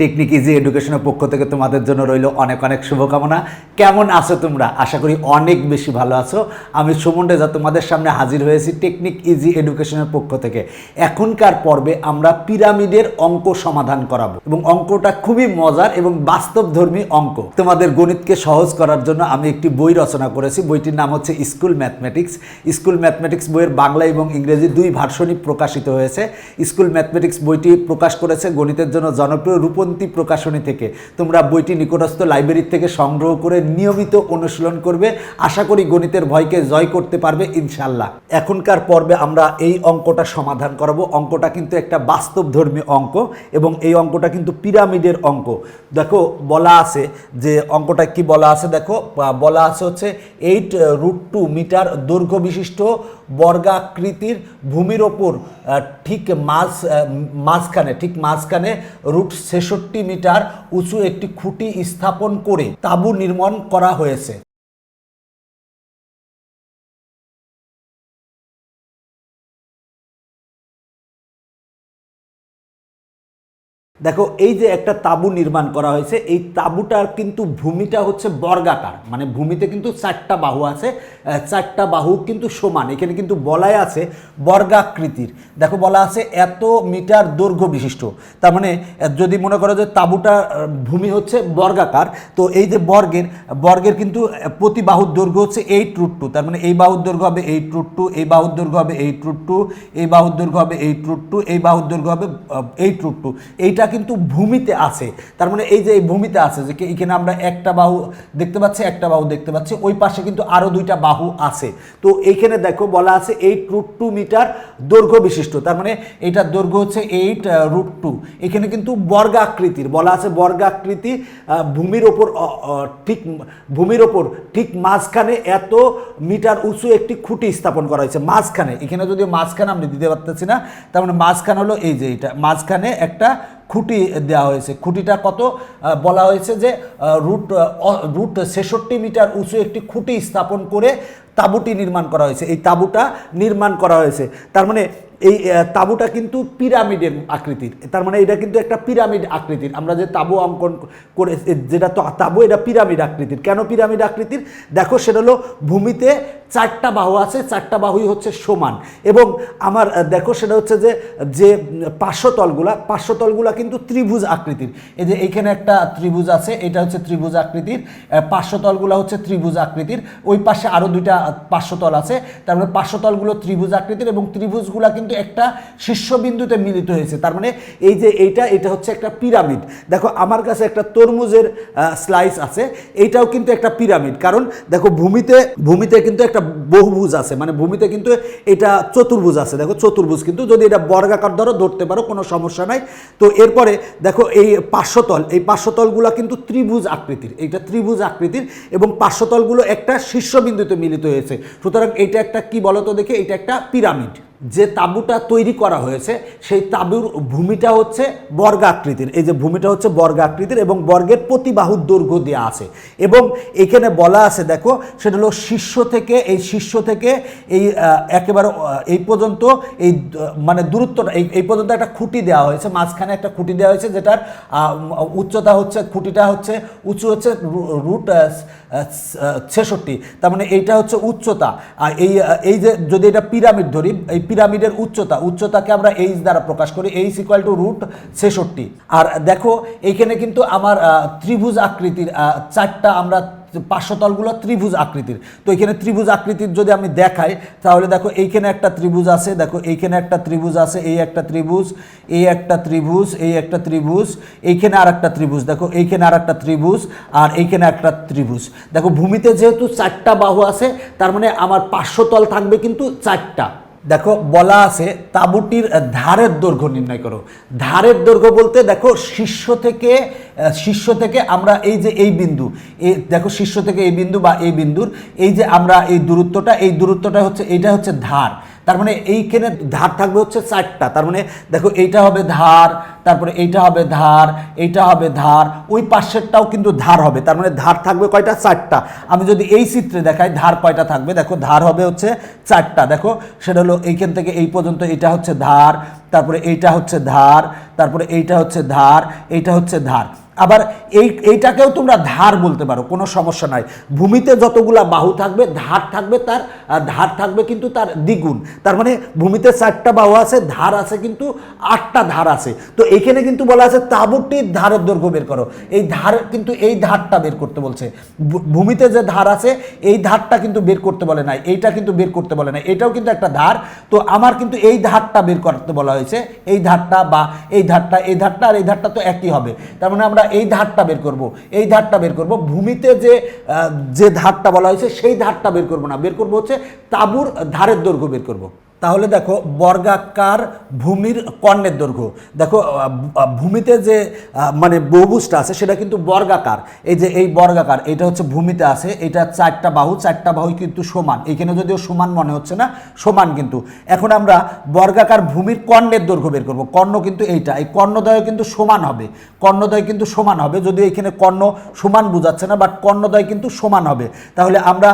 Technique easy এডুকেশনের পক্ষ থেকে তোমাদের জন্য রইল অনেক অনেক শুভকামনা। কেমন আছো তোমরা? আশা করি অনেক বেশি ভালো আছো। আমি সুমন রেজা তোমাদের সামনে হাজির হয়েছি টেকনিক ইজি এডুকেশনের পক্ষ থেকে। এখনকার পর্বে আমরা পিরামিডের অঙ্ক সমাধান করাবো এবং অঙ্কটা খুবই মজার এবং বাস্তবধর্মী অঙ্ক। তোমাদের গণিতকে সহজ করার জন্য আমি একটি বই রচনা করেছি। বইটির নাম হচ্ছে স্কুল ম্যাথমেটিক্স স্কুল ম্যাথমেটিক্স বইয়ের বাংলা এবং ইংরেজি দুই ভার্সনই প্রকাশিত হয়েছে। স্কুল ম্যাথমেটিক্স বইটি প্রকাশ করেছে গণিতের জন্য জনপ্রিয় রূপন্তী প্রকাশনী থেকে। তোমরা বইটি নিকটস্থ লাইব্রেরি থেকে সংগ্রহ করে নিয়মিত অনুশীলন করবে। আশা করি গণিতের ভয়কে জয় করতে পারবে ইনশাল্লাহ এখনকার পর্বে আমরা এই অঙ্কটা সমাধান করাবো। অঙ্কটা কিন্তু একটা বাস্তবধর্মী অঙ্ক এবং এই অঙ্কটা কিন্তু পিরামিডের অঙ্ক। দেখো, বলা আছে যে অঙ্কটা কি বলা আছে? দেখো বলা আছে হচ্ছে এইট রুট টু মিটার দৈর্ঘ্য বিশিষ্ট বর্গাকৃতির ভূমির ওপর ঠিক মাঝ মাঝখানে, ঠিক মাঝখানে রুট ছেষট্টি মিটার উঁচু একটি খুঁটি স্থাপন করে তাঁবু নির্মাণ করা হয়েছে। দেখো, এই যে একটা তাঁবু নির্মাণ করা হয়েছে, এই তাঁবুটার কিন্তু ভূমিটা হচ্ছে বর্গাকার। মানে ভূমিতে কিন্তু চারটা বাহু আছে চারটা বাহু কিন্তু সমান। এখানে কিন্তু বলাই আছে বর্গাকৃতির। দেখো, বলা আছে এত মিটার দৈর্ঘ্য বিশিষ্ট। তার মানে যদি মনে করো যে তাঁবুটা ভূমি হচ্ছে বর্গাকার, তো এই যে বর্গের বর্গের কিন্তু প্রতি বাহুর দৈর্ঘ্য হচ্ছে এইট রুট টু তার মানে এই বাহুর দৈর্ঘ্য হবে এইট রুট টু এই বাহুর দৈর্ঘ্য হবে এইট রুট টু এই বাহুর দৈর্ঘ্য হবে এইট রুট টু এই বাহুর দৈর্ঘ্য হবে এইট রুট টু এইটা কিন্তু ভূমিতে আছে। তার মানে এই যে এই ভূমিতে আছে, যে এখানে আমরা একটা বাহু দেখতে পাচ্ছি, একটা বাহু দেখতে পাচ্ছি, ওই পাশে কিন্তু আরও দুইটা বাহু আছে। তো এইখানে দেখো বলা আছে এইট রুট টু মিটার দৈর্ঘ্য বিশিষ্ট। তার মানে এইটার দৈর্ঘ্য হচ্ছে এইট রুট টু এখানে কিন্তু বর্গাকৃতির, বলা আছে বর্গাকৃতি ভূমির ওপর ঠিক ভূমির ওপর ঠিক মাঝখানে এত মিটার উঁচু একটি খুঁটি স্থাপন করা হয়েছে, মাঝখানে। এখানে যদি মাঝখানে আমি দিতে পারতেছি না, তার মানে মাঝখানে হলো এই যে এটা, মাঝখানে একটা খুঁটি দেওয়া হয়েছে। খুঁটিটা কত? বলা হয়েছে যে রুট রুট ছেষট্টি মিটার উঁচু একটি খুঁটি স্থাপন করে তাঁবুটি নির্মাণ করা হয়েছে। এই তাঁবুটা নির্মাণ করা হয়েছে। তার মানে এই তাঁবুটা কিন্তু পিরামিডের আকৃতির। তার মানে এটা কিন্তু একটা পিরামিড আকৃতির। আমরা যে তাঁবু অঙ্কন করে যেটা তো তাঁবু, এটা পিরামিড আকৃতির। কেন পিরামিড আকৃতির? দেখো, সেটা হলো ভূমিতে চারটা বাহু আছে। চারটা বাহুই হচ্ছে সমান। এবং আমার দেখো, সেটা হচ্ছে যে যে পার্শ্বতলগুলা পার্শ্বতলগুলা কিন্তু ত্রিভুজ আকৃতির। এই যে এইখানে একটা ত্রিভুজ আছে, এটা হচ্ছে ত্রিভুজ আকৃতির। পার্শ্বতলগুলা হচ্ছে ত্রিভুজ আকৃতির। ওই পাশে আরও দুইটা পার্শ্বতল আছে। তার মানে পার্শ্বতলগুলো ত্রিভুজ আকৃতির এবং ত্রিভুজগুলা কিন্তু একটা শীর্ষবিন্দুতে মিলিত হয়েছে। তার মানে এই যে এইটা, এটা হচ্ছে একটা পিরামিড। দেখো, আমার কাছে একটা তরমুজের স্লাইস আছে। এইটাও কিন্তু একটা পিরামিড। কারণ দেখো, ভূমিতে ভূমিতে কিন্তু একটা বহুভুজ আছে। মানে ভূমিতে কিন্তু এটা চতুর্ভুজ আছে। দেখো, চতুর্ভুজ কিন্তু যদি এটা বর্গাকার ধরো, ধরতে পারো, কোনো সমস্যা নাই। তো এরপরে দেখো, এই পার্শ্বতল এই পার্শ্বতলগুলো কিন্তু ত্রিভুজ আকৃতির। এইটা ত্রিভুজ আকৃতির এবং পার্শ্বতলগুলো একটা শীর্ষবিন্দুতে মিলিত হয়েছে সুতরাং এটা একটা কি বলতো দেখে? এটা একটা পিরামিড। যে তাঁবুটা তৈরি করা হয়েছে, সেই তাঁবুর ভূমিটা হচ্ছে বর্গাকৃতির। এই যে ভূমিটা হচ্ছে বর্গাকৃতির এবং বর্গের প্রতি বাহুর দৈর্ঘ্য দেওয়া আছে। এবং এখানে বলা আছে, দেখো, সেটা হলো শীর্ষ থেকে, এই শীর্ষ থেকে এই একেবারে এই পর্যন্ত এই মানে দূরত্বটা, এই এই পর্যন্ত একটা খুঁটি দেওয়া হয়েছে, মাঝখানে একটা খুঁটি দেওয়া হয়েছে যেটার উচ্চতা হচ্ছে, খুঁটিটা হচ্ছে উঁচু হচ্ছে রুট ছেষট্টি। তার মানে এইটা হচ্ছে উচ্চতা। আর এই এই যে যদি এটা পিরামিড ধরি, এই পিরামিডের উচ্চতা, উচ্চতাকে আমরা এইচ দ্বারা প্রকাশ করি এইচ ইকুয়াল টু রুট ছেষট্টি। আর দেখো এইখানে কিন্তু আমার ত্রিভুজ আকৃতির চারটা আমরা পার্শ্বতলগুলো ত্রিভুজ আকৃতির। তো এখানে ত্রিভুজ আকৃতির যদি আমি দেখাই, তাহলে দেখো এইখানে একটা ত্রিভুজ আছে, দেখো এইখানে একটা ত্রিভুজ আছে, এই একটা ত্রিভুজ, এই একটা ত্রিভুজ, এই একটা ত্রিভুজ, এইখানে আর একটা ত্রিভুজ, দেখো এইখানে আর একটা ত্রিভুজ, আর এইখানে একটা ত্রিভুজ। দেখো, ভূমিতে যেহেতু চারটা বাহু আছে, তার মানে আমার পার্শ্বতল থাকবে কিন্তু চারটা। দেখো, বলা আছে, তাঁবুটির ধারের দৈর্ঘ্য নির্ণয় করো। ধারের দৈর্ঘ্য বলতে, দেখো, শীর্ষ থেকে শীর্ষ থেকে আমরা এই যে এই বিন্দু এই দেখো, শীর্ষ থেকে এই বিন্দু বা এই বিন্দুর, এই যে আমরা এই দূরত্বটা এই দূরত্বটা হচ্ছে, এইটা হচ্ছে ধার। তার মানে এইখানে ধার থাকবে হচ্ছে চারটা। তার মানে দেখো এইটা হবে ধার, তারপরে এইটা হবে ধার, এইটা হবে ধার, ওই পাশেরটাও কিন্তু ধার হবে। তার মানে ধার থাকবে কয়টা? চারটা। আমি যদি এই চিত্রে দেখাই, ধার কয়টা থাকবে? দেখো ধার হবে হচ্ছে চারটা। দেখো সেটা হলো এইখান থেকে এই পর্যন্ত এটা হচ্ছে ধার, তারপরে এইটা হচ্ছে ধার, তারপরে এইটা হচ্ছে ধার, এইটা হচ্ছে ধার। আবার এই, এইটাকেও তোমরা ধার বলতে পারো, কোনো সমস্যা নাই। ভূমিতে যতগুলা বাহু থাকবে, ধার থাকবে তার ধার থাকবে কিন্তু তার দ্বিগুণ। তার মানে ভূমিতে চারটা বাহু আছে, ধার আছে কিন্তু আটটা ধার আছে। তো এখানে কিন্তু বলা আছে তাঁবুটির ধারের দৈর্ঘ্য বের করো। এই ধার কিন্তু এই ধারটা বের করতে বলছে। ভূমিতে যে ধার আছে, এই ধারটা কিন্তু বের করতে বলে নাই, এইটা কিন্তু বের করতে বলে নাই। এটাও কিন্তু একটা ধার। তো আমার কিন্তু এই ধারটা বের করতে বলা হয়েছে, এই ধারটা বা এই ধারটা এই ধারটা আর এই ধারটা তো একই হবে। তার মানে আমরা এই ধারটা বের করব, এই ধারটা বের করব। ভূমিতে যে যে ধারটা বলা হয়েছে, সেই ধারটা বের করব না। বের করব হচ্ছে তাবুর ধারের দৈর্ঘ্য বের করব। তাহলে দেখো বর্গাকার ভূমির কর্ণের দৈর্ঘ্য। দেখো ভূমিতে যে মানে বহুভুজটা আছে, সেটা কিন্তু বর্গাকার। এই যে এই বর্গাকার, এটা হচ্ছে ভূমিতে আছে, এটা চারটা বাহু চারটা বাহু কিন্তু সমান। এখানে যদিও সমান মনে হচ্ছে না, সমান কিন্তু। এখন আমরা বর্গাকার ভূমির কর্ণের দৈর্ঘ্য বের করব। কর্ণ কিন্তু এইটা, এই কর্ণদ্বয় কিন্তু সমান হবে। কর্ণদ্বয় কিন্তু সমান হবে, যদিও এখানে কর্ণ সমান বোঝাচ্ছে না বাট কর্ণদ্বয় কিন্তু সমান হবে। তাহলে আমরা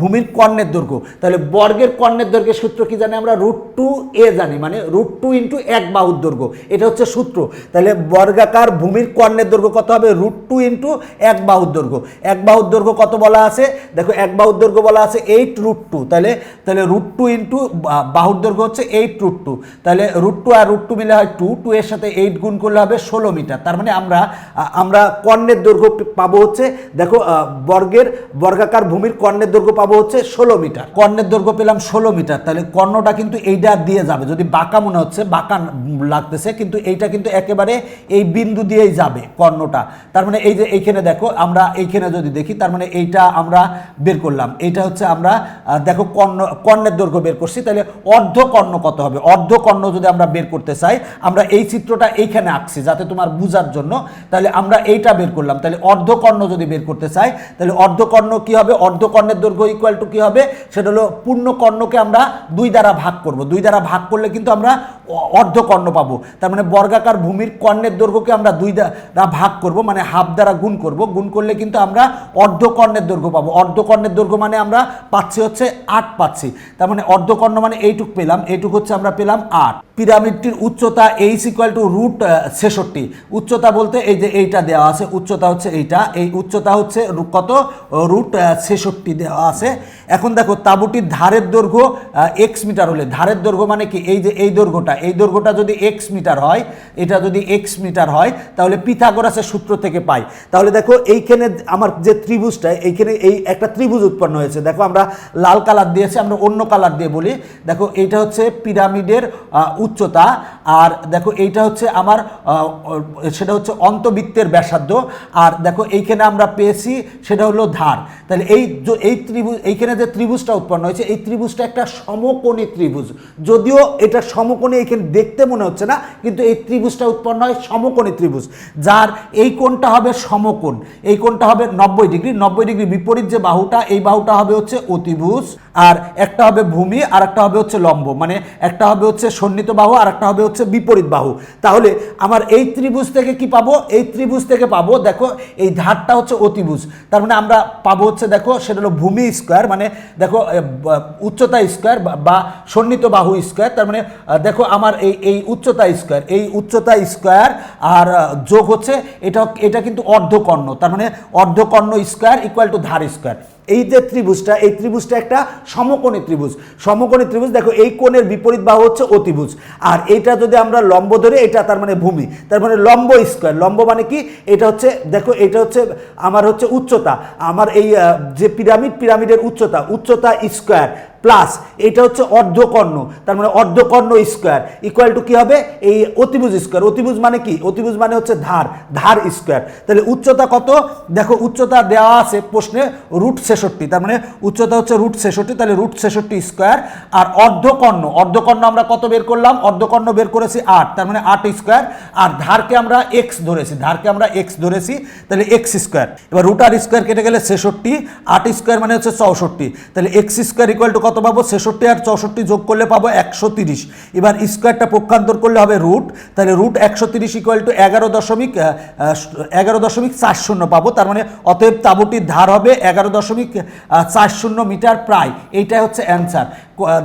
ভূমির কর্ণের দৈর্ঘ্য। তাহলে বর্গের কর্ণের দৈর্ঘ্যের সূত্র কি জানি আমরা রুট টু এ জানি মানে রুট টু ইন্টু এক বাহুর দৈর্ঘ্য। এটা হচ্ছে সূত্র। তাহলে বর্গাকার ভূমির কর্ণের দৈর্ঘ্য কত হবে? রুট টু ইন্টু এক বাহুর দৈর্ঘ্য। এক বাহুর দৈর্ঘ্য কত বলা আছে? দেখো, এক বাহুর দৈর্ঘ্য বলা আছে এইট রুট টু তাহলে তাহলে রুট টু ইন্টু বাহুর দৈর্ঘ্য হচ্ছে এইট রুট টু তাহলে রুট টু আর রুট টু মিলে হয় টু টু এর সাথে এইট গুণ করলে হবে ষোলো মিটার। তার মানে আমরা আমরা কর্ণের দৈর্ঘ্য পাবো হচ্ছে, দেখো বর্গের, বর্গাকার ভূমির কর্ণের দৈর্ঘ্য পাবো হচ্ছে ষোলো মিটার। কর্ণের দৈর্ঘ্য পেলাম ষোলো মিটার। তাহলে কর্ণটা কিন্তু এইটা দিয়ে যাবে। যদি বাঁকা মনে হচ্ছে, বাঁকা লাগতেছে, কিন্তু এইটা কিন্তু একেবারে এই বিন্দু দিয়েই যাবে কর্ণটা। তার মানে এই যে এইখানে দেখো, আমরা এইখানে যদি দেখি, তার মানে এইটা আমরা বের করলাম। এইটা হচ্ছে আমরা দেখো কর্ণ, কর্ণের দৈর্ঘ্য বের করছি, তাহলে অর্ধ কর্ণ কত হবে? অর্ধ কর্ণ যদি আমরা বের করতে চাই, আমরা এই চিত্রটা এইখানে আঁকছি যাতে তোমার বুঝার জন্য। তাহলে আমরা এইটা বের করলাম। তাহলে অর্ধকর্ণ যদি বের করতে চাই, তাহলে অর্ধকর্ণ কি হবে? অর্ধকর্ণের দৈর্ঘ্য ইকুয়াল টু কি হবে? সেটা হলো পূর্ণ কর্ণকে আমরা দুই দ্বারা ভাগ করব। দুই দ্বারা ভাগ করলে কিন্তু আমরা অর্ধ অর্ধকর্ণ পাবো। তার মানে বর্গাকার ভূমির কর্ণের দৈর্ঘ্যকে আমরা দুই দ্বারা ভাগ করব মানে হাফ দ্বারা গুণ করব। গুণ করলে কিন্তু আমরা অর্ধকর্ণের দৈর্ঘ্য পাবো। অর্ধকর্ণের দৈর্ঘ্য মানে আমরা পাচ্ছি হচ্ছে আট পাচ্ছি। তার মানে অর্ধকর্ণ মানে এইটুক পেলাম। এইটুক হচ্ছে আমরা পেলাম আট। পিরামিডটির উচ্চতা এইচ ইকুয়াল টু রুট ছেষট্টি। উচ্চতা বলতে এই যে এইটা দেওয়া আছে, উচ্চতা হচ্ছে এইটা। এই উচ্চতা হচ্ছে কত? রুট ছেষট্টি দেওয়া আছে। এখন দেখো, তাঁবুটির ধারের দৈর্ঘ্য এক্স মিটার হলে। ধারের দৈর্ঘ্য মানে কি? এই যে এই দৈর্ঘ্যটা। এই দৈর্ঘ্যটা যদি এক্স মিটার হয়, এটা যদি এক্স মিটার হয়, তাহলে পিথাগোরাসের সূত্র থেকে পাই। তাহলে দেখো, এইখানে আমার যে ত্রিভুজটা, এইখানে এই একটা ত্রিভুজ উৎপন্ন হয়েছে। দেখো, আমরা লাল কালার দিয়েছি, আমরা অন্য কালার দিয়ে বলি। দেখো, এইটা হচ্ছে পিরামিডের উচ্চতা, আর দেখো এইটা হচ্ছে আমার সেটা হচ্ছে অন্তবৃত্তের ব্যাসার্ধ, আর দেখো এইখানে আমরা পেয়েছি সেটা হলো ধার। তাহলে এই এই ত্রিভুজ, এইখানে যে ত্রিভুজটা উৎপন্ন হয়েছে, এই ত্রিভুজটা একটা সমকোণী ত্রিভুজ। যদিও এটা সমকোণী এখানে দেখতে মনে হচ্ছে না, কিন্তু এই ত্রিভুজটা উৎপন্ন হয় সমকোণী ত্রিভুজ, যার এই কোণটা হবে সমকোণ। এই কোণটা হবে নব্বই ডিগ্রি নব্বই ডিগ্রি বিপরীত যে বাহুটা, এই বাহুটা হবে হচ্ছে অতিভুজ। আর একটা হবে ভূমি, আর একটা হবে হচ্ছে লম্ব। মানে একটা হবে হচ্ছে সন্নিহিত বাহু, আর একটা হবে হচ্ছে বিপরীত বাহু। তাহলে আমার এই ত্রিভুজ থেকে কি পাবো? এই ত্রিভুজ থেকে পাবো, দেখো, এই ধারটা হচ্ছে অতিভুজ। তার মানে আমরা পাবো হচ্ছে, দেখো, সেটা হলো ভূমি স্কোয়ার মানে দেখো উচ্চতা স্কোয়ার, বা সন্নিহিত বাহু স্কোয়ার। তার মানে দেখো, আমার এই এই উচ্চতা স্কোয়ার, এই উচ্চতা স্কোয়ার আর যোগ হচ্ছে, এটা এটা কিন্তু অর্ধকর্ণ। তার মানে অর্ধকর্ণ স্কোয়ার ইকুয়াল টু ধার স্কোয়ার। এই যে ত্রিভুজটা, এই ত্রিভুজটা একটা সমকোণী ত্রিভুজ। সমকোণী ত্রিভুজ, দেখো, এই কোণের বিপরীত বাহু হচ্ছে অতিভুজ। আর এইটা যদি আমরা লম্ব ধরে, এটা তার মানে ভূমি। তার মানে লম্ব স্কোয়ার। লম্ব মানে কি? এটা হচ্ছে, দেখো, এটা হচ্ছে, আমার হচ্ছে উচ্চতা। আমার এই যে পিরামিড, পিরামিডের উচ্চতা উচ্চতা স্কোয়ার। প্লাস এটা হচ্ছে অর্ধকর্ণ, তার মানে অর্ধকর্ণ স্কোয়ার। ইকুয়াল টু কি হবে? এই অতিভুজ স্কোয়ার। অতিভুজ মানে কি? অতিভুজ মানে হচ্ছে ধার ধার স্কোয়ার। তাহলে উচ্চতা কত? দেখো, উচ্চতা দেওয়া আছে প্রশ্নে রুট ছেষট্টি, তার মানে উচ্চতা হচ্ছে রুট ছেষট্টি, তাহলে রুট ছেষট্টি স্কোয়ার। আর অর্ধকর্ণ অর্ধকর্ণ আমরা কত বের করলাম? অর্ধকর্ণ বের করেছি আট, তার মানে আট স্কোয়ার। আর ধারকে আমরা এক্স ধরেছি, ধারকে আমরা এক্স ধরেছি, তাহলে এক্স স্কোয়ার। এবার রুট আর স্কোয়ার কেটে গেলে ছেষট্টি, আট স্কোয়ার মানে হচ্ছে চৌষট্টি। তাহলে এক্স স্কোয়ার ইকুয়াল টু কত? কত পাবো ছেষট্টি আর চৌষট্টি যোগ করলে পাবো একশো তিরিশ। এবার স্কোয়ারটা পক্ষান্তর করলে হবে রুট, তাহলে রুট একশো তিরিশ ইকুয়াল টু এগারো দশমিক এগারো দশমিক চার শূন্য পাবো, তার মানে অতএব তাঁবুটির ধার হবে এগারো দশমিক চার শূন্য মিটার প্রায়, এইটাই হচ্ছে অ্যান্সার।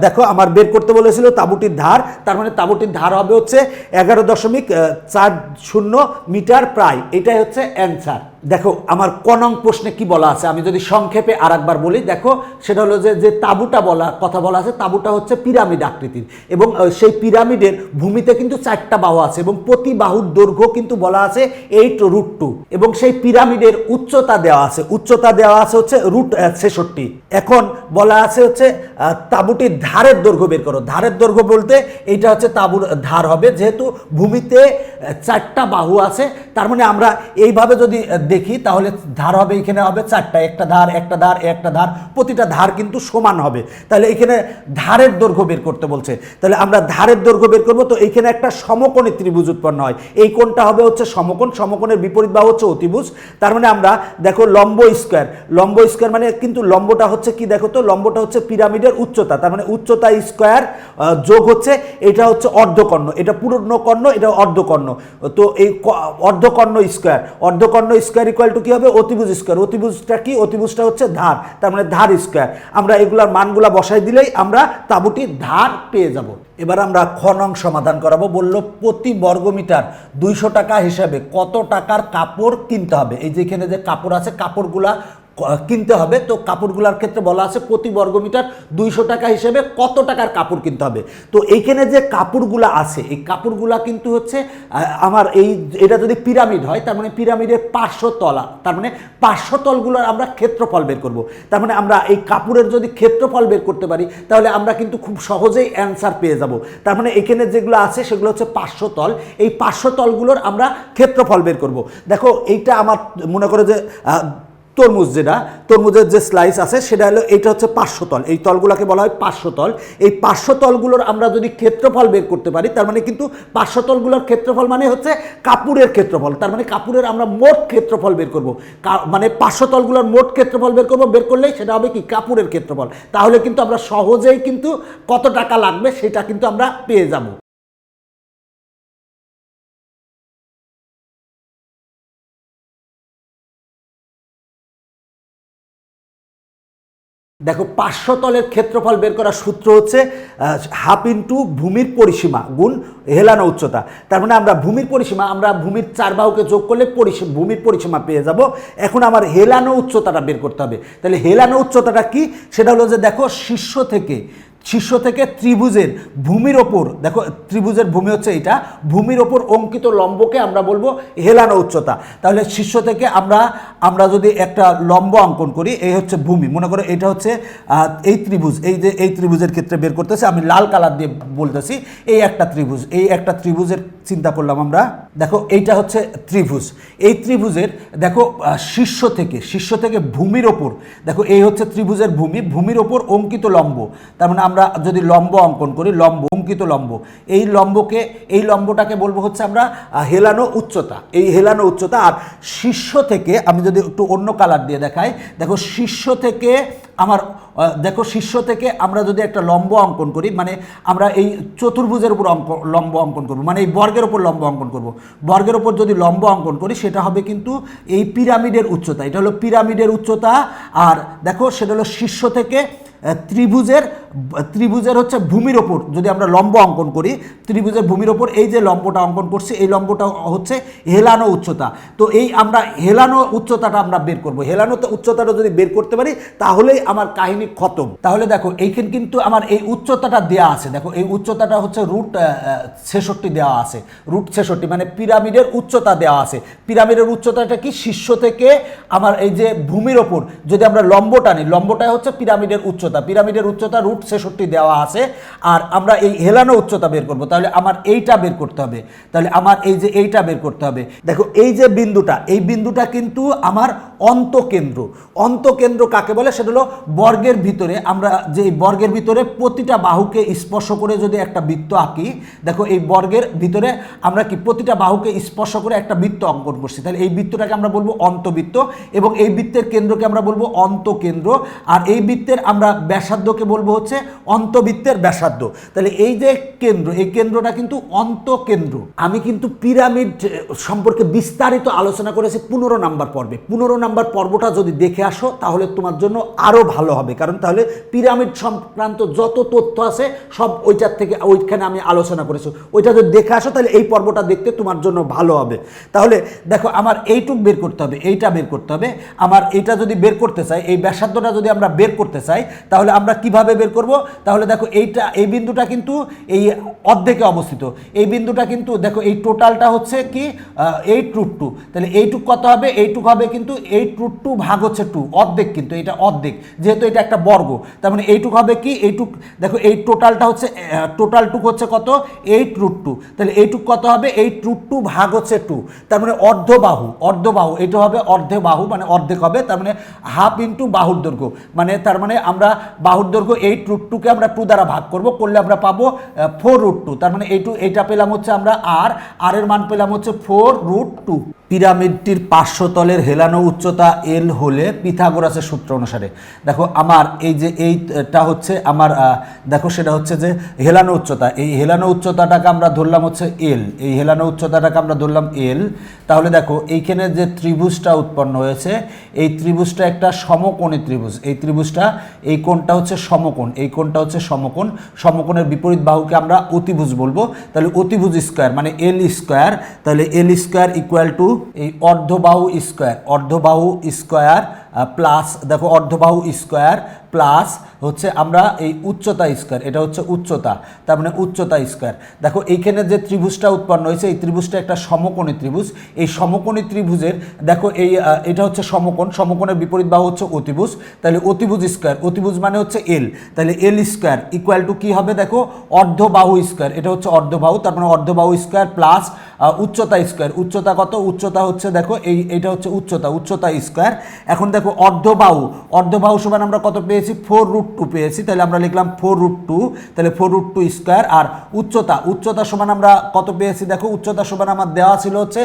দেখো আমার বের করতে বলেছিল তাঁবুটির ধার, তার মানে তাঁবুটির ধার হবে হচ্ছে এগারো দশমিক চার শূন্য মিটার প্রায় এটাই হচ্ছে অ্যান্সার। দেখো, আমার কনং প্রশ্নে কি বলা আছে? আমি যদি সংক্ষেপে আর একবার বলি, দেখো, সেটা হলো যে যে তাঁবুটা বলা, কথা বলা আছে, তাঁবুটা হচ্ছে পিরামিড আকৃতির। এবং সেই পিরামিডের ভূমিতে কিন্তু চারটা বাহু আছে, এবং প্রতি বাহুর দৈর্ঘ্য কিন্তু বলা আছে এইট রুট টু এবং সেই পিরামিডের উচ্চতা দেওয়া আছে, উচ্চতা দেওয়া আছে হচ্ছে রুট ছেষট্টি। এখন বলা আছে হচ্ছে তাঁবুটির ধারের দৈর্ঘ্য বের করো। ধারের দৈর্ঘ্য বলতে এইটা হচ্ছে তাঁবুর ধার হবে, যেহেতু ভূমিতে চারটা বাহু আছে তার মানে আমরা এইভাবে যদি দেখি, তাহলে ধার হবে এখানে হবে চারটা। একটা ধার একটা ধার একটা ধার, প্রতিটা ধার কিন্তু সমান হবে। তাহলে এখানে ধারের দৈর্ঘ্য বের করতে বলছে। তাহলে আমরা ধারের দৈর্ঘ্য বের করব তো এইখানে একটা সমকোণী ত্রিভুজ উৎপন্ন হয়। এই কোণটা হবে হচ্ছে সমকোণ। সমকোণের বিপরীত বাহু হচ্ছে অতিভুজ। তার মানে আমরা দেখো লম্ব স্কোয়ার। লম্ব স্কোয়ার মানে কিন্তু লম্বটা হচ্ছে কি দেখো তো? লম্বটা হচ্ছে পিরামিডের উচ্চতা। তার মানে উচ্চতা স্কোয়ার যোগ হচ্ছে, এটা হচ্ছে অর্ধকর্ণ। এটা পূর্ণ কর্ণ, এটা অর্ধকর্ণ। তো এই ক- অর্ধকর্ণ স্কোয়ার। অর্ধকর্ণ স্কোয়ার ইকুয়াল টু কি হবে? অতিভুজ স্কোয়ার। অতিভুজটা কি? অতিভুজটা হচ্ছে ধার। তার মানে ধার স্কোয়ার। আমরা এগুলার মানগুলা বসাই দিলেই আমরা তাবুটি ধার পেয়ে যাব। এবার আমরা খ নং সমাধান করাবো। বলল, প্রতি বর্গমিটার দুইশো টাকা হিসাবে কত টাকার কাপড় কিনতে হবে? এই যেখানে যে কাপড় আছে, কাপড়গুলা কিনতে হবে। তো কাপড়গুলোর ক্ষেত্রে বলা আছে প্রতি বর্গমিটার দুইশো টাকা হিসেবে কত টাকার কাপড় কিনতে হবে। তো এইখানে যে কাপড়গুলো আছে, এই কাপড়গুলা কিন্তু হচ্ছে আমার এই এটা যদি পিরামিড হয়, তার মানে পিরামিডের পাঁচশো তলা, তার মানে পাঁচশো তলগুলোর আমরা ক্ষেত্রফল বের করব। তার মানে আমরা এই কাপড়ের যদি ক্ষেত্রফল বের করতে পারি, তাহলে আমরা কিন্তু খুব সহজেই অ্যান্সার পেয়ে যাব। তার মানে এখানে যেগুলো আছে, সেগুলো হচ্ছে পাঁচশো তল। এই পাঁচশো তলগুলোর আমরা ক্ষেত্রফল বের করব। দেখো, এইটা আমার মনে করে যে তরমুজ যেটা, তরমুজের যে স্লাইস আছে, সেটা হলো এটা হচ্ছে পাঁচশো তল। এই তলগুলোকে বলা হয় পাঁচশো তল। এই পাঁচশো তলগুলোর আমরা যদি ক্ষেত্রফল বের করতে পারি, তার মানে কিন্তু পাঁচশো তলগুলোর ক্ষেত্রফল মানে হচ্ছে কাপড়ের ক্ষেত্রফল। তার মানে কাপড়ের আমরা মোট ক্ষেত্রফল বের করব। মানে পাঁচশো তলগুলোর মোট ক্ষেত্রফল বের করব। বের করলেই সেটা হবে কি? কাপড়ের ক্ষেত্রফল। তাহলে কিন্তু আমরা সহজেই কিন্তু কত টাকা লাগবে, সেটা কিন্তু আমরা পেয়ে যাব। দেখো, পাঁচশো তলের ক্ষেত্রফল বের করার সূত্র হচ্ছে হাফ ইন্টু ভূমির পরিসীমা গুণ হেলানো উচ্চতা। তার মানে আমরা ভূমির পরিসীমা, আমরা ভূমির চার বাহুকে যোগ করলে পরিসীমা ভূমির পরিসীমা পেয়ে যাব। এখন আমার হেলানো উচ্চতাটা বের করতে হবে। তাহলে হেলানো উচ্চতাটা কি? সেটা হলো যে দেখো, শীর্ষ থেকে শীর্ষ থেকে ত্রিভুজের ভূমির ওপর, দেখো ত্রিভুজের ভূমি হচ্ছে এটা, ভূমির ওপর অঙ্কিত লম্বকে আমরা বলব হেলানো উচ্চতা। তাহলে শীর্ষ থেকে আমরা আমরা যদি একটা লম্ব অঙ্কন করি, এই হচ্ছে ভূমি। মনে করো এটা হচ্ছে এই ত্রিভুজ, এই যে, এই ত্রিভুজের ক্ষেত্রে বের করতেছে, আমি লাল কালার দিয়ে বলতেছি, এই একটা ত্রিভুজ, এই একটা ত্রিভুজের চিন্তা করলাম আমরা। দেখো, এইটা হচ্ছে ত্রিভুজ। এই ত্রিভুজের, দেখো শীর্ষ থেকে শীর্ষ থেকে ভূমির ওপর, দেখো, এই হচ্ছে ত্রিভুজের ভূমি। ভূমির ওপর অঙ্কিত লম্ব। তার মানে আমরা যদি লম্ব অঙ্কন করি, লম্ব, অঙ্কিত লম্ব, এই লম্বকে, এই লম্বটাকে বলব হচ্ছে আমরা হেলানো উচ্চতা। এই হেলানো উচ্চতা, আর শীর্ষ থেকে, আমি যদি একটু অন্য কালার দিয়ে দেখাই, দেখো, শীর্ষ থেকে আমার দেখো শীর্ষ থেকে আমরা যদি একটা লম্ব অঙ্কন করি মানে আমরা এই চতুর্ভুজের উপর অঙ্ক, লম্ব অঙ্কন করব মানে এই বর্গের উপর লম্ব অঙ্কন করব। বর্গের উপর যদি লম্ব অঙ্কন করি, সেটা হবে কিন্তু এই পিরামিডের উচ্চতা, এটা হলো পিরামিডের উচ্চতা, আর দেখো সেটা হলো শীর্ষ থেকে ত্রিভুজের ত্রিভুজের হচ্ছে ভূমির ওপর, যদি আমরা লম্ব অঙ্কন করি, ত্রিভুজের ভূমির ওপর এই যে লম্বটা অঙ্কন করছি, এই লম্বটা হচ্ছে হেলানো উচ্চতা। তো এই আমরা হেলানো উচ্চতাটা আমরা বের করব। হেলানো উচ্চতাটা যদি বের করতে পারি, তাহলেই আমার কাহিনী খতম। তাহলে দেখো, এইখানে কিন্তু আমার এই উচ্চতাটা দেওয়া আছে। দেখো, এই উচ্চতাটা হচ্ছে রুট ছেষট্টি দেওয়া আছে। রুট ছেষট্টি মানে পিরামিডের উচ্চতা দেওয়া আছে। পিরামিডের উচ্চতাটা কি? শীর্ষ থেকে আমার এই যে ভূমির ওপর। যদি আমরা লম্বটা নিই লম্বটা হচ্ছে পিরামিডের উচ্চতা। পিরামিডের উচ্চতা রুট ছেষট্টি দেওয়া আছে। আর আমরা এই হেলানো উচ্চতা বের করব। তাহলে আমার এইটা বের করতে হবে। তাহলে আমার এই যে এইটা বের করতে হবে। দেখো, এই যে বিন্দুটা, এই বিন্দুটা কিন্তু আমার অন্তকেন্দ্র। অন্তকেন্দ্র কাকে বলে? সেটা হলো বর্গের ভিতরে আমরা যে বর্গের ভিতরে প্রতিটা বাহুকে স্পর্শ করে যদি একটা বৃত্ত আঁকি, দেখো এই বর্গের ভিতরে আমরা কি প্রতিটা বাহুকে স্পর্শ করে একটা বৃত্ত অঙ্কন করছি। তাহলে এই বৃত্তটাকে আমরা বলব অন্তবৃত্ত এবং এই বৃত্তের কেন্দ্রকে আমরা বলব অন্তকেন্দ্র। আর এই বৃত্তের আমরা ব্যাসার্ধকে বলব হচ্ছে অন্তবৃত্তের ব্যাসার্ধ। তাহলে এই যে কেন্দ্র, এই কেন্দ্রটা কিন্তু অন্তকেন্দ্র। আমি কিন্তু পিরামিড সম্পর্কে বিস্তারিত আলোচনা করেছি পনেরো নাম্বার পর্বে। পনেরো নাম্বার পর্বটা যদি দেখে আসো, তাহলে তোমার জন্য আরও ভালো হবে। কারণ তাহলে পিরামিড সংক্রান্ত যত তথ্য আছে, সব ওইটার থেকে ওইখানে আমি আলোচনা করেছি। ওইটা যদি দেখে আসো, তাহলে এই পর্বটা দেখতে তোমার জন্য ভালো হবে। তাহলে দেখো, আমার এইটুক বের করতে হবে, এইটা বের করতে হবে। আমার এইটা যদি বের করতে চাই, এই ব্যাসার্ধটা যদি আমরা বের করতে চাই, তাহলে আমরা কীভাবে বের করব? তাহলে দেখো, এইটা, এই বিন্দুটা কিন্তু এই অর্ধেকে অবস্থিত। এই বিন্দুটা কিন্তু, দেখো, এই টোটালটা হচ্ছে কি এইট রুট টু। তাহলে এইটুক কত হবে? এইটুক হবে কিন্তু এইট রুট টু ভাগ হচ্ছে টু অর্ধেক কিন্তু, এটা অর্ধেক, যেহেতু এটা একটা বর্গ, তার মানে এইটুক হবে কি? এইটুক, দেখো, এই টোটালটা হচ্ছে টোটালটুক হচ্ছে কত? এইট রুট টু তাহলে এইটুক কত হবে? এইট রুট টু ভাগ হচ্ছে টু তার মানে অর্ধবাহু অর্ধবাহু, এটা হবে অর্ধে বাহু মানে অর্ধেক হবে, তার মানে হাফ ইন্টু বাহুর দৈর্ঘ্য মানে তার মানে আমরা বাহুর দৈর্ঘ্য এইট রুট টুকে আমরা টু দ্বারা ভাগ করব, করলে আমরা পাবো ফোর রুট টু তার মানে এই টু এইটা পেলাম হচ্ছে আমরা আর আর এর মান পেলাম হচ্ছে ফোর রুট টু পিরামিডটির পার্শ্বতলের হেলানো উচ্চতা এল হলে পিথাগোরাসের সূত্র অনুসারে। দেখো, আমার এই যে এইটা হচ্ছে আমার দেখো সেটা হচ্ছে যে হেলানো উচ্চতা। এই হেলানো উচ্চতাটাকে আমরা ধরলাম হচ্ছে এল। এই হেলানো উচ্চতাটাকে আমরা ধরলাম এল। তাহলে দেখো, এইখানে যে ত্রিভুজটা উৎপন্ন হয়েছে, এই ত্রিভুজটা একটা সমকোণী ত্রিভুজ। এই ত্রিভুজটা, এই কোণটা হচ্ছে সমকোণ। এই কোণটা হচ্ছে সমকোণ। সমকোণের বিপরীত বাহুকে আমরা অতিভুজ বলব। তাহলে অতিভুজ স্কোয়ার মানে এল স্কোয়ার। তাহলে এল স্কোয়ার ইকুয়াল টু এই অর্ধবাহু স্কোয়ার অর্ধবাহু স্কোয়ার প্লাস দেখো অর্ধবাহু স্কোয়ার প্লাস হচ্ছে আমরা এই উচ্চতা স্কোয়ার, এটা হচ্ছে উচ্চতা, তার মানে উচ্চতা স্কোয়ার। দেখো, এইখানে যে ত্রিভুজটা উৎপন্ন হয়েছে, এই ত্রিভুজটা একটা সমকোণী ত্রিভুজ। এই সমকোণী ত্রিভুজের, দেখো এই এটা হচ্ছে সমকোণ, সমকোণের বিপরীত বাহু হচ্ছে অতিভুজ। তাহলে অতিভুজ স্কোয়ার, অতিভুজ মানে হচ্ছে এল তাহলে এল স্কোয়ার ইকুয়াল টু কী হবে? দেখো, অর্ধবাহু স্কোয়ার, এটা হচ্ছে অর্ধবাহু, তার মানে অর্ধবাহু স্কোয়ার প্লাস উচ্চতা স্কোয়ার। উচ্চতা কত? উচ্চতা হচ্ছে, দেখো, এই, এটা হচ্ছে উচ্চতা উচ্চতা স্কোয়ার। এখন দেখো, অর্ধবাহু অর্ধবাহু সমান আমরা কত পেয়েছি ফোর রুট টু পেয়েছি, তাহলে আমরা লিখলাম ফোর রুট টু তাহলে ফোর রুট টু স্কোয়ার আর উচ্চতা উচ্চতা সমান আমরা কত পেয়েছি দেখো, উচ্চতা সমান আমার দেওয়া ছিল হচ্ছে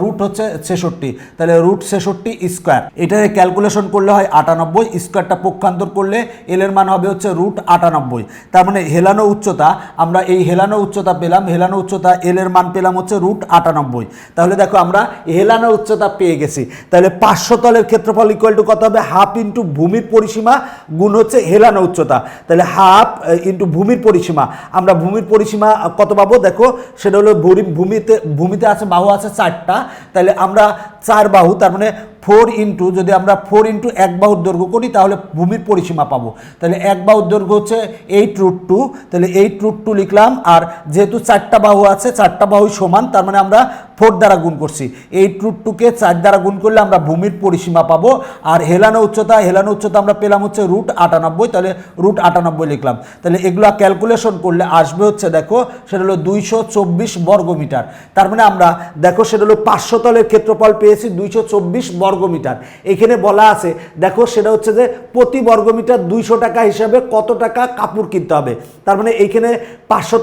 রুট হচ্ছে ছেষট্টি, তাহলে রুট ছেষট্টি স্কোয়ার এটাকে ক্যালকুলেশন করলে হয় আটানব্বই স্কোয়ারটা পক্ষান্তর করলে এল এর মান হবে হচ্ছে রুট আটানব্বই, তার মানে হেলানো উচ্চতা, আমরা এই হেলানো উচ্চতা পেলাম, হেলানো উচ্চতা এল এর মান পেলাম হচ্ছে রুট আটানব্বই, তাহলে দেখো আমরা হেলানো উচ্চতা পেয়ে গেছি, তাহলে পাঁচশো তলের ক্ষেত্রফল ইকুয়াল টু কত হবে? হাফ ইন্টু ভূমির পরিসীমা গুণ হচ্ছে হেলানো উচ্চতা। তাহলে হাফ ইন্টু ভূমির পরিসীমা। আমরা ভূমির পরিসীমা কত পাবো? দেখো, সেটা হলো ভূমি- ভূমিতে ভূমিতে আছে, বাহু আছে চারটা। তাহলে আমরা চার বাহু, তার মানে ফোর ইন্টু, যদি আমরা ফোর ইন্টু এক বাহুর দৈর্ঘ্য করি, তাহলে ভূমির পরিসীমা পাবো। তাহলে এক বাহুর দৈর্ঘ্য হচ্ছে এইট রুট টু তাহলে এইট রুট টু লিখলাম, আর যেহেতু চারটা বাহু আছে, চারটা বাহু সমান, তার মানে আমরা ফোর দ্বারা গুণ করছি। এইট রুট টুকে চার দ্বারা গুণ করলে আমরা ভূমির পরিসীমা পাবো, আর হেলানো উচ্চতা হেলানো উচ্চতা আমরা পেলাম হচ্ছে রুট আটানব্বই, তাহলে রুট আটানব্বই লিখলাম। তাহলে এগুলো ক্যালকুলেশন করলে আসবে হচ্ছে, দেখো, সেটা হলো দুইশো চব্বিশ বর্গমিটার। তার মানে আমরা, দেখো, সেটা হলো পাঁচশো তলের ক্ষেত্রফল পেয়েছি, দুইশো চব্বিশ বর্গমিটার। এখানে বলা আছে, দেখো সেটা হচ্ছে যে প্রতি বর্গমিটার দুইশো টাকা হিসাবে কত টাকা কাপড় কিনতে হবে। তার মানে এইখানে পাঁচশো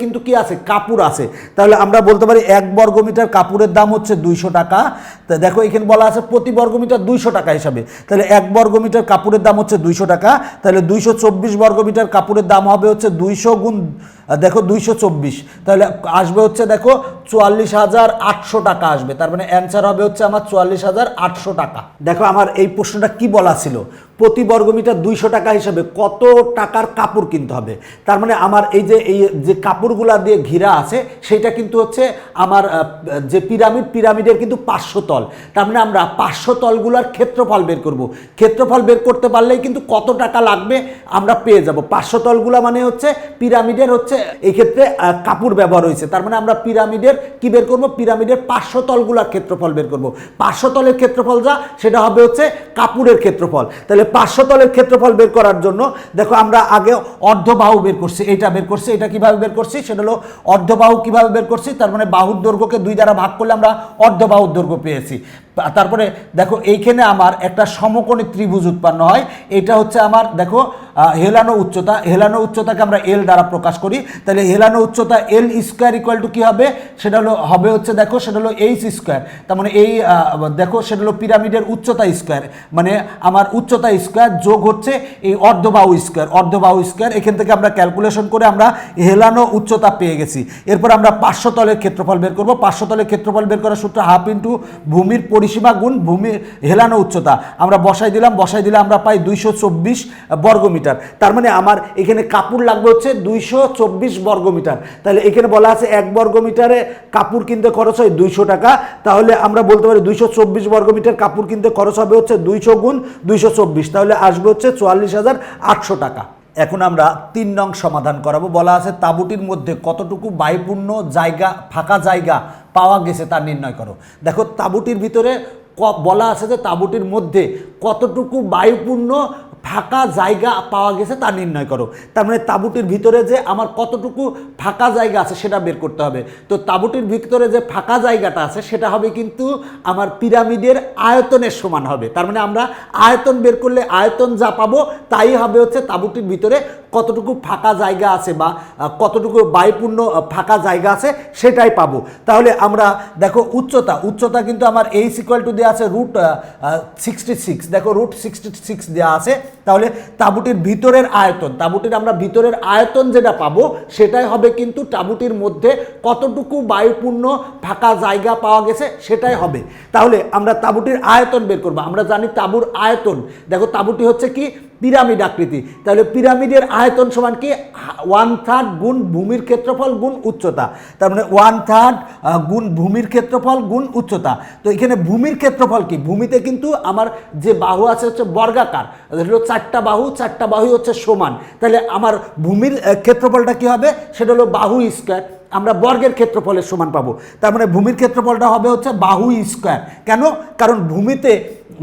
কিন্তু কি আছে? কাপড় আছে। তাহলে আমরা বলতে পারি এক বর্গমিটার কাপড়ের দাম হচ্ছে দুইশো টাকা। তা দেখো এখানে বলা আছে প্রতি বর্গমিটার দুইশো টাকা হিসাবে। তাহলে এক বর্গমিটার কাপড়ের দাম হচ্ছে দুইশো টাকা। তাহলে দুইশো চব্বিশ বর্গমিটার কাপড়ের দাম হবে হচ্ছে দুইশো গুণ দেখো দুইশো চব্বিশ। তাহলে আসবে হচ্ছে দেখো চুয়াল্লিশ হাজার আটশো টাকা আসবে। তার মানে অ্যান্সার হবে হচ্ছে আমার চুয়াল্লিশ হাজার আটশো টাকা। দেখো আমার এই প্রশ্নটা কি বলা ছিল? প্রতি বর্গমিটার দুইশো টাকা হিসাবে কত টাকার কাপড় কিনতে হবে? তার মানে আমার এই যে এই যে কাপড়গুলা দিয়ে ঘিরা আছে সেটা কিন্তু হচ্ছে আমার যে পিরামিড, পিরামিডের কিন্তু পাঁচশো তল। তার মানে আমরা পাঁচশো তলগুলোর ক্ষেত্রফল বের করব। ক্ষেত্রফল বের করতে পারলেই কিন্তু কত টাকা লাগবে আমরা পেয়ে যাব। পাঁচশো তলগুলা মানে হচ্ছে পিরামিডের হচ্ছে, এই ক্ষেত্রে কাপড় ব্যবহার হয়েছে। তার মানে আমরা পিরামিডের কি বের করব? পিরামিডের পাঁচশো তলগুলার ক্ষেত্রফল বের করব। পাঁচশো তলের ক্ষেত্রফল যা, সেটা হবে হচ্ছে কাপড়ের ক্ষেত্রফল। তাহলে তাহলে পাঁচশো তলের ক্ষেত্রফল বের করার জন্য, দেখো আমরা আগে অর্ধবাহু বের করছি এটা বের করছি, এটা কীভাবে বের করছি? সেটা হলো অর্ধবাহু কীভাবে বের করছি? তার মানে বাহুর দৈর্ঘ্যকে দুই দ্বারা ভাগ করলে আমরা অর্ধবাহুর দৈর্ঘ্য পেয়েছি। তারপরে দেখো, এইখানে আমার একটা সমকোণী ত্রিভুজ উৎপন্ন হয়। এটা হচ্ছে আমার, দেখো হেলানো উচ্চতা। হেলানো উচ্চতাকে আমরা এল দ্বারা প্রকাশ করি। তাহলে হেলানো উচ্চতা এল স্কোয়ার ইকুয়াল টু কী হবে? সেটা হলো, হবে হচ্ছে, দেখো, সেটা হলো এইচ স্কোয়ার তার মানে এই দেখো, সেটা হলো পিরামিডের উচ্চতা স্কোয়ার মানে আমার উচ্চতা স্কোয়ার যোগ হচ্ছে এই অর্ধবাহু স্কোয়ার অর্ধবাহু স্কোয়ার এখান থেকে আমরা ক্যালকুলেশন করে আমরা হেলানো উচ্চতা পেয়ে গেছি। এরপর আমরা পাঁচশো তলের ক্ষেত্রফল বের করব। পাঁচশো তলের ক্ষেত্রফল বের করার সূত্র হাফ ইন্টু ভূমির পরিসীমা গুণ ভূমি হেলানো উচ্চতা। আমরা বসাই দিলাম, বসাই দিলে আমরা পাই দুইশো চব্বিশ বর্গমিটার। তার মানে আমার এখানে কাপড় লাগবে হচ্ছে দুইশো চব্বিশ বর্গমিটার। তাহলে এখানে বলা আছে এক বর্গমিটারে কাপড় কিনতে খরচ হয় দুইশো টাকা। তাহলে আমরা বলতে পারি দুইশো চব্বিশ বর্গমিটার কাপড় কিনতে খরচ হবে হচ্ছে দুইশো গুণ দুইশো চব্বিশ। তাহলে আসবে হচ্ছে চুয়াল্লিশ হাজার আটশো টাকা। এখন আমরা তিন নং সমাধান করাবো। বলা আছে, তাঁবুটির মধ্যে কতটুকু বায়ুপূর্ণ জায়গা, ফাঁকা জায়গা পাওয়া গেছে তা নির্ণয় করো। দেখো, তাঁবুটির ভিতরে বলা আছে যে তাঁবুটির মধ্যে কতটুকু বায়ুপূর্ণ ফাঁকা জায়গা পাওয়া গেছে তা নির্ণয় করো। তার মানে তাঁবুটির ভিতরে যে আমার কতটুকু ফাঁকা জায়গা আছে সেটা বের করতে হবে। তো তাঁবুটির ভিতরে যে ফাঁকা জায়গাটা আছে সেটা হবে কিন্তু আমার পিরামিডের আয়তনের সমান হবে। তার মানে আমরা আয়তন বের করলে আয়তন যা পাবো তাই হবে হচ্ছে তাঁবুটির ভিতরে কতটুকু ফাঁকা জায়গা আছে বা কতটুকু বায়ুপূর্ণ ফাঁকা জায়গা আছে সেটাই পাবো। তাহলে আমরা দেখো উচ্চতা উচ্চতা কিন্তু আমার এই সিকুয়াল টু দেওয়া আছে রুট সিক্সটি সিক্স দেখো রুট সিক্সটি সিক্স দেওয়া আছে। তাহলে তাঁবুটির ভিতরের আয়তন, তাবুটির আমরা ভিতরের আয়তন যেটা পাবো, সেটাই হবে কিন্তু তাঁবুটির মধ্যে কতটুকু বায়ুপূর্ণ ফাঁকা জায়গা পাওয়া গেছে, সেটাই হবে। তাহলে আমরা তাঁবুটির আয়তন বের করব। আমরা জানি তাঁবুর আয়তন। দেখো তাঁবুটি হচ্ছে কি? পিরামিড আকৃতি। তাহলে পিরামিডের আয়তন সমান কি? ওয়ান থার্ড গুণ ভূমির ক্ষেত্রফল গুণ উচ্চতা। তার মানে ওয়ান থার্ড গুণ ভূমির ক্ষেত্রফল গুণ উচ্চতা। তো এখানে ভূমির ক্ষেত্রফল কি? ভূমিতে কিন্তু আমার যে বাহু আছে হচ্ছে বর্গাকার। হলো চারটা বাহু চারটা বাহু হচ্ছে সমান। তাহলে আমার ভূমির ক্ষেত্রফলটা কি হবে? সেটা হলো বাহু স্কোয়ার। আমরা বর্গের ক্ষেত্রফলের সমান পাবো। তার মানে ভূমির ক্ষেত্রফলটা হবে হচ্ছে বাহু স্কোয়ার। কেন? কারণ ভূমিতে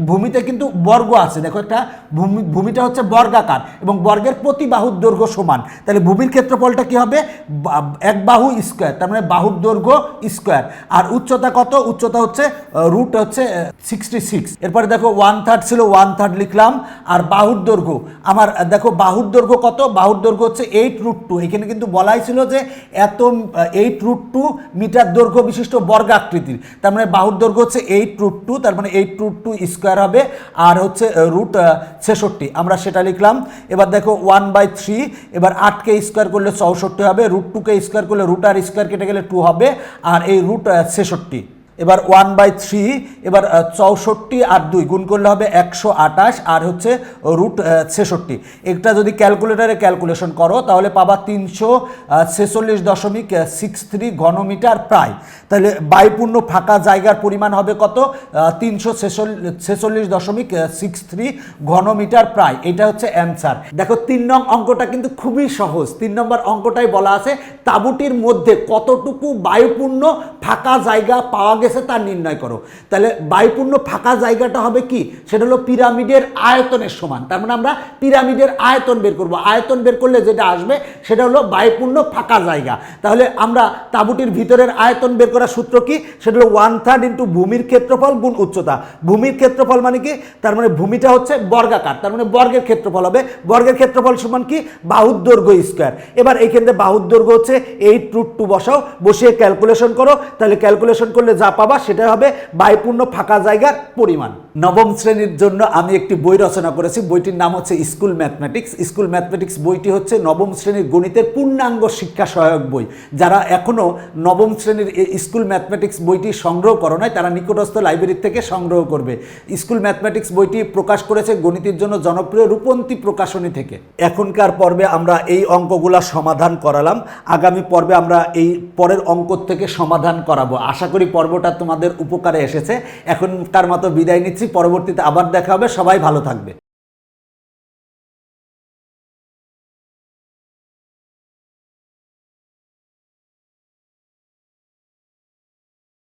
ভূমিতে কিন্তু বর্গ আছে। দেখো একটা ভূমি, ভূমিটা হচ্ছে বর্গাকার এবং বর্গের প্রতি বাহুর দৈর্ঘ্য সমান। তাহলে ভূমির ক্ষেত্রফলটা কি হবে? এক বাহু স্কোয়ার তার মানে বাহুর দৈর্ঘ্য স্কোয়ার আর উচ্চতা কত? উচ্চতা হচ্ছে রুট হচ্ছে সিক্সটি সিক্স এরপরে দেখো ওয়ান থার্ড ছিল ওয়ান থার্ড লিখলাম। আর বাহুর দৈর্ঘ্য, আমার, দেখো বাহুর দৈর্ঘ্য কত? বাহুর দৈর্ঘ্য হচ্ছে এইট রুট টু এখানে কিন্তু বলাই ছিল যে এত এইট রুট টু মিটার দৈর্ঘ্য বিশিষ্ট বর্গাকৃতির। তার মানে বাহুর দৈর্ঘ্য হচ্ছে এইট রুট টু তার মানে এইট রুট টু স্কোয়ার হবে, আর হচ্ছে রুট ছেষট্টি। আমরা সেটা লিখলাম। এবার দেখো ওয়ান বাই থ্রি এবার আটকে স্কোয়ার করলে চৌষট্টি হবে রুট টুকে স্কোয়ার করলে রুট আর স্কোয়ার কেটে গেলে টু হবে, আর এই রুট ছেষট্টি। এবার ওয়ান বাই থ্রি, এবার চৌষট্টি আর দুই গুণ করলে হবে একশো আঠাশ, আর হচ্ছে রুট ছেষট্টি। এটা যদি ক্যালকুলেটারে ক্যালকুলেশন করো, তাহলে পাবা তিনশো ছেচল্লিশ দশমিক সিক্স থ্রি ঘনমিটার প্রায়। তাহলে বায়ুপূর্ণ ফাঁকা জায়গার পরিমাণ হবে কত? তিনশো ছেচল্লিশ দশমিক সিক্স থ্রি ঘনমিটার প্রায়। এটা হচ্ছে অ্যান্সার। দেখো, তিন নং অঙ্কটা কিন্তু খুবই সহজ। তিন নম্বর অঙ্কটাই বলা আছে, তাঁবুটির মধ্যে কতটুকু বায়ুপূর্ণ ফাঁকা জায়গা পাওয়া গেছে তা নির্ণয় করো। তাহলে বায়ুপূর্ণ ফাঁকা জায়গাটা হবে কি? সেটা হলো পিরামিডের আয়তনের সমান। তার মানে আমরা পিরামিডের আয়তন বের করব। আয়তন বের করলে যেটা আসবে, সেটা হলো বায়ুপূর্ণ ফাঁকা জায়গা। তাহলে আমরা তাঁবুটির ভিতরের আয়তন বের করার সূত্র কি? সেটা হলো ওয়ান থার্ড ইন্টু ভূমির ক্ষেত্রফল গুণ উচ্চতা। ভূমির ক্ষেত্রফল মানে কি? তার মানে ভূমিটা হচ্ছে বর্গাকার। তার মানে বর্গের ক্ষেত্রফল হবে। বর্গের ক্ষেত্রফল সমান কি? বাহুর দৈর্ঘ্য স্কোয়ার এবার এইখানে বাহুর দৈর্ঘ্য হচ্ছে এইট রুট টু বসাও। বসিয়ে ক্যালকুলেশন করো। তাহলে ক্যালকুলেশন করলে যা পাবা সেটা হবে বায়ুপূর্ণ ফাঁকা জায়গার পরিমাণ। নবম শ্রেণির জন্য আমি একটি বই রচনা করেছি, বইটির নাম হচ্ছে স্কুল ম্যাথমেটিক্স। স্কুল ম্যাথমেটিক্স বইটি হচ্ছে নবম শ্রেণির গণিতের পূর্ণাঙ্গ শিক্ষা সহায়ক বই। যারা এখনও নবম শ্রেণির স্কুল ম্যাথমেটিক্স বইটি সংগ্রহ করো নাই, তারা নিকটস্থ লাইব্রেরি থেকে সংগ্রহ করবে। স্কুল ম্যাথমেটিক্স বইটি প্রকাশ করেছে গণিতের জন্য জনপ্রিয় রূপন্তী প্রকাশনী থেকে। এখনকার পর্বে আমরা এই অঙ্কগুলা সমাধান করালাম। আগামী পর্বে আমরা এই পরের অঙ্ক থেকে সমাধান করাবো। আশা করি পর্বটা তোমাদের উপকারে এসেছে। এখনকার মতো বিদায় নিচ্ছি। পরবর্তীতে আবার দেখা হবে। সবাই ভালো থাকবে।